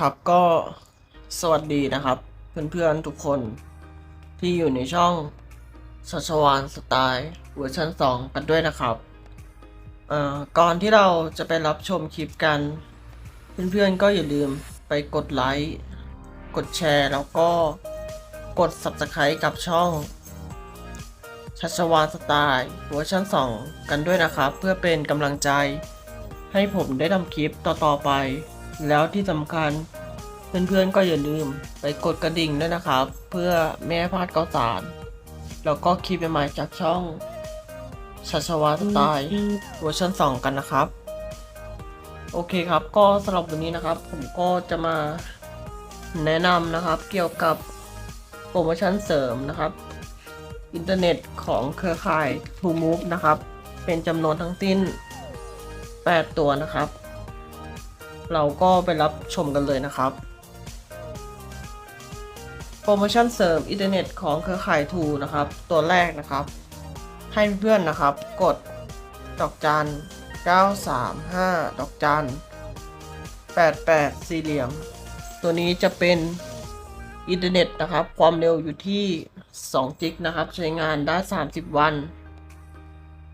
ครับก็สวัสดีนะครับ เพื่อนๆทุกคนที่อยู่ในช่องชัชวานสไตล์เวอร์ชัน2 กันด้วยนะครับก่อนที่เราจะไปรับชมคลิปกัน เพื่อนๆก็อย่าลืมไปกดไลค์ กดแชร์ แล้วก็กด Subscribe กับช่องชัชวานสไตล์เวอร์ชัน2 กันด้วยนะครับ เพื่อเป็นกำลังใจให้ผมได้ทำคลิปต่อๆไป แล้วที่สำคัญเพื่อนๆก็อย่าลืมไปกดกระดิ่งด้วยนะครับ เพื่อไม่ให้พลาดข่าวสารแล้วก็คลิปใหม่ๆจากช่องชัชวาสไตล์เวอร์ชัน2 กันนะครับ โอเคครับก็สำหรับวันนี้นะครับ ผมก็จะมาแนะนำนะครับ เกี่ยวกับโปรโมชั่นเสริมนะครับ อินเทอร์เน็ตของเครือข่าย True Move นะครับ เป็นจำนวนทั้งสิ้น 8 ตัวนะครับ เราก็ไปรับชมกันเลยนะครับ โปรโมชั่นเสริมอินเทอร์เน็ตของเครือข่ายทูนะครับ ตัวแรกนะครับ ให้เพื่อนนะครับ กดดอกจัน 935 ดอกจัน 88 สี่เหลี่ยม ตัวนี้จะเป็นอินเทอร์เน็ตนะครับ ความเร็วอยู่ที่2จิกนะครับ ใช้งานได้ 30 วัน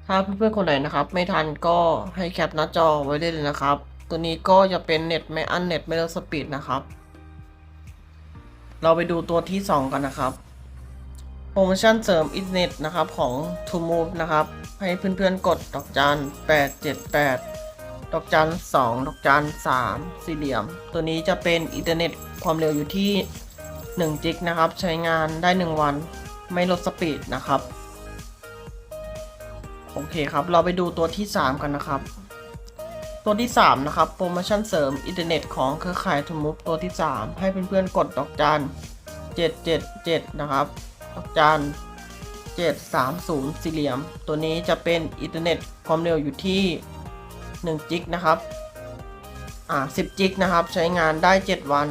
ถ้าเพื่อนๆคนไหนนะครับ ไม่ทันก็ให้แคปหน้าจอไว้ได้เลยนะครับ ตัวนี้ก็จะเป็นเน็ตไม่อั้นเน็ตไม่ลดสปีดนะครับ เราไปดูตัวที่ 2 กันนะครับ โปรโมชั่นเสริมอินเทอร์เน็ตนะครับของ t o Move นะครับ ให้เพื่อนๆกดดอกจัน 878 ดอกจัน 2 ดอกจัน 3 สี่เหลี่ยม ตัวนี้จะเป็นอินเทอร์เน็ตความเร็วอยู่ที่1จิกนะครับ ใช้งานได้ 1 วันไม่ลดสปีดนะครับ โอเคครับ เราไปดูตัวที่ 3 กันนะครับ ตัวที่ 3 นะครับ โปรโมชั่นเสริมอินเทอร์เน็ตของเครือข่ายทมุกตัวที่ 3 ให้เพื่อนๆกดดอกจัน777 นะครับ ดอกจัน730 สี่เหลี่ยม ตัวนี้จะเป็นอินเทอร์เน็ตความเร็วอยู่ที่1จิกนะครับ อ่า 10จิกนะครับ ใช้งานได้ 7 วัน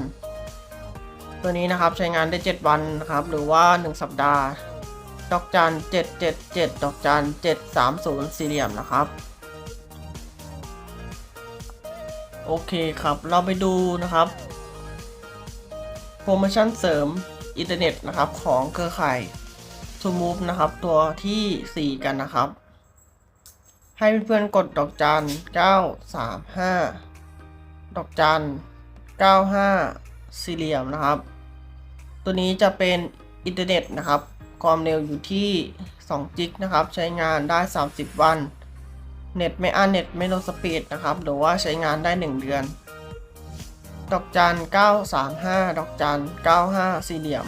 ตัวนี้นะครับใช้งานได้ 7 วันนะครับ หรือว่า 1 สัปดาห์ ดอกจัน777 ดอกจัน730 สี่เหลี่ยมนะครับ โอเคครับ เราไปดูนะครับ โปรโมชั่นเสริมอินเทอร์เน็ตนะครับของเครือข่าย To Move นะครับ ตัวทีสี่ 4 กันนะครับ ให้เพื่อนๆกดดอกจัน 935 ดอกจัน 95 สี่เหลี่ยมนะครับ ตัวนี้จะเป็นอินเทอร์เน็ตนะครับ ความเร็วอยู่ที่2จิกนะครับ ใช้งานได้ 30 วัน เน็ตไม่อั้นเน็ตไม่ลดสปีดนะครับ หรือว่าใช้งานได้ 1 เดือน ดอกจัน 935 ดอกจัน 95 สี่เหลี่ยม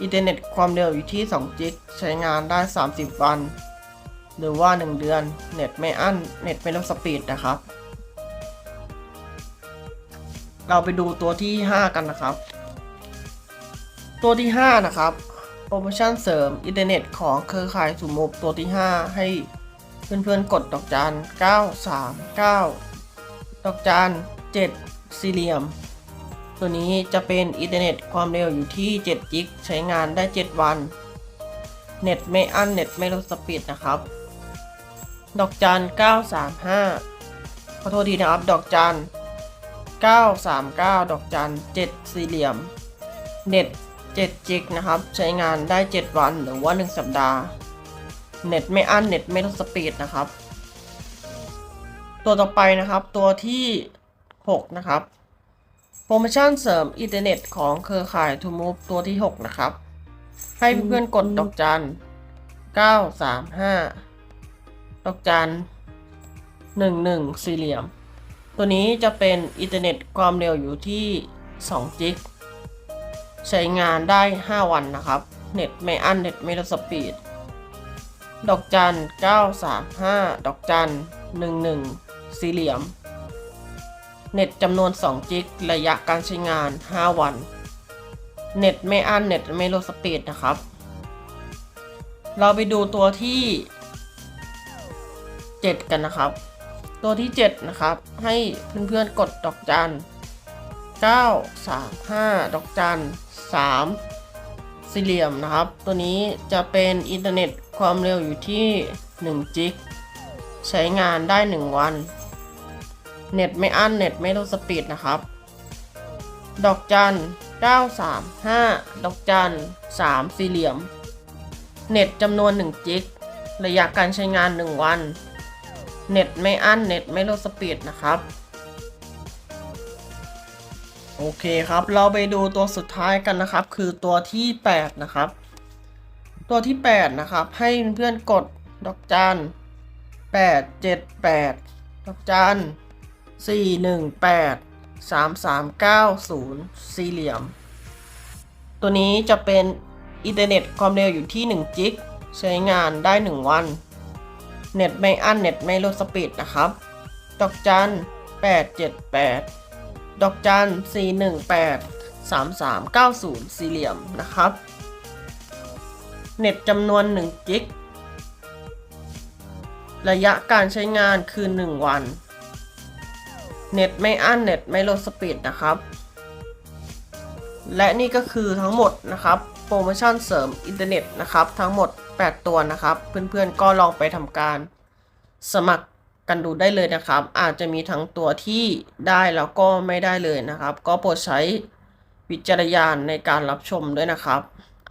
อินเทอร์เน็ตความเร็วอยู่ที่2จิก ใช้งานได้ 30 วัน หรือว่า 1 เดือน เน็ตไม่อั้น เน็ตไม่ลดสปีดนะครับ เราไปดูตัวที่ 5 กันนะครับ ตัวที่ 5 นะครับ โปรโมชั่นเสริมอินเทอร์เน็ตของเครือข่ายสุมุกตัวที่ 5 ให้ เพื่อนๆกดดอกจัน939 ดอกจัน7สี่เหลี่ยม ตัวนี้จะเป็นอินเทอร์เน็ตความเร็วอยู่ที่7จิกใช้งานได้ 7 วัน เน็ตไม่อั้นเน็ตไม่ลดสปีดนะครับ ดอกจัน935 ขอโทษทีนะครับ ดอกจัน939 ดอกจัน7สี่เหลี่ยม เน็ต7จิกนะครับ ใช้งานได้ 7 วันหรือว่า 1 สัปดาห์ เน็ตไม่อั้นเน็ตไม่ลดสปีดนะครับ ตัวต่อไปนะครับตัวที่ 6 นะครับ โปรโมชั่นเสริมอินเทอร์เน็ตของเครือข่าย To Move ตัวที่ 6 นะครับ ให้เพื่อนๆกดดอกจัน 935 ดอกจัน 11 สี่เหลี่ยม ตัวนี้จะเป็นอินเทอร์เน็ตความเร็วอยู่ที่ 2 จิก ใช้งานได้ 5 วันนะครับ เน็ตไม่อั้นเน็ตไม่ลดสปีด ดอกจัน935 ดอกจัน11 สี่เหลี่ยม เน็ตจำนวน 2 จิก ระยะการใช้งาน 5 วัน เน็ตไม่อั้น เน็ตไม่ลดสปีดนะครับ เราไปดูตัวที่ 7 กันนะครับ ตัวที่ 7 นะครับ ให้เพื่อนๆกดดอกจัน9 3 5 ดอกจัน3สี่เหลี่ยมนะครับ ตัวนี้จะเป็นอินเทอร์เน็ต ความเร็วอยู่ที่ 1 จิก ใช้งานได้ 1 วัน เน็ตไม่อั้น เน็ตไม่ลดสปีดนะครับ ดอกจัน 935 ดอกจัน 3 สี่เหลี่ยม เน็ตจำนวน 1 จิก ระยะการใช้งาน 1 วัน เน็ตไม่อั้น เน็ตไม่ลดสปีดนะครับ โอเคครับ เราไปดูตัวสุดท้ายกันนะครับ คือตัวที่ 8 นะครับ ตัวที่ 8 นะครับ ให้เพื่อนกดดอกจัน8 7 8 ดอกจัน4 1 8 3 3 9 0 สี่เหลี่ยม ตัวนี้จะเป็นอินเทอร์เน็ตความเร็วอยู่ที่ 1 จิก ใช้งานได้ 1 วัน เน็ตไม่อั้นเน็ตไม่ลดสปีดนะครับ ดอกจัน8 7 8 ดอกจัน418 3390 สี่เหลี่ยมนะครับ เน็ตจำนวน1จิก ระยะการใช้งานคือ 1 วัน เน็ตไม่อั้นเน็ตไม่ลดสปีดนะครับ และนี่ก็คือทั้งหมดนะครับ โปรโมชั่นเสริมอินเทอร์เน็ตนะครับ ทั้งหมด 8 ตัวนะครับ เพื่อนๆก็ลองไปทำการสมัครกันดูได้เลยนะครับ อาจจะมีทั้งตัวที่ได้แล้วก็ไม่ได้เลยนะครับ ก็โปรดใช้วิจารณญาณในการรับชมด้วยนะครับ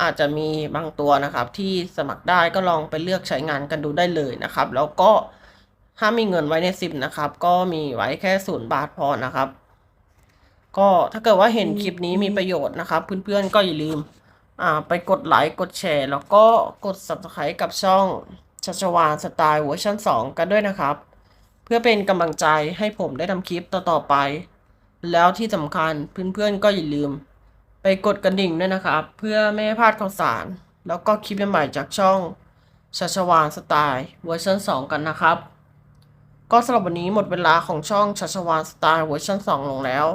อาจจะมีบางตัวนะครับ ที่สมัครได้ก็ลองไปเลือกใช้งานกันดูได้เลยนะครับ แล้วก็ถ้ามีเงินไว้ในซิมนะครับ ก็มีไว้แค่ศูนย์บาทพอนะครับ ก็ถ้าเกิดว่าเห็นคลิปนี้มีประโยชน์นะครับ เพื่อนๆก็อย่าลืมไปกดไลค์กดแชร์ แล้วก็กด subscribe กับช่องชัชวานสไตล์เวอร์ชัน2 กันด้วยนะครับ เพื่อเป็นกำลังใจให้ผมได้ทำคลิปต่อๆไป แล้วที่สำคัญเพื่อนๆก็อย่าลืม ไปกดกระดิ่งด้วยนะครับ เพื่อไม่ให้พลาดข่าวสาร แล้วก็คลิปใหม่จากช่องชัชวานสไตล์เวอร์ชัน2 กันนะครับ ก็สำหรับวันนี้หมดเวลาของช่องชัชวานสไตล์เวอร์ชัน2 ลงแล้ว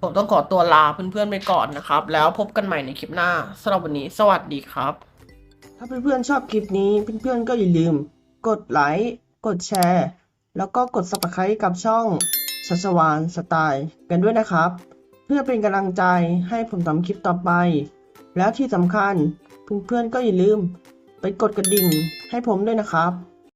ผมต้องขอตัวลาเพื่อนๆไปก่อนนะครับ แล้วพบกันใหม่ในคลิปหน้าสำหรับวันนี้สวัสดีครับ ถ้าเพื่อนๆชอบคลิปนี้เพื่อนๆก็อย่าลืม กดไลค์กดแชร์ แล้วก็กด subscribe กับช่องชัชวานสไตล์กันด้วยนะครับ เพื่อเป็นกำลังใจให้ผมทำคลิปต่อไป แล้วที่สำคัญเพื่อนๆก็อย่าลืม ไปกดกระดิ่งให้ผมด้วยนะครับ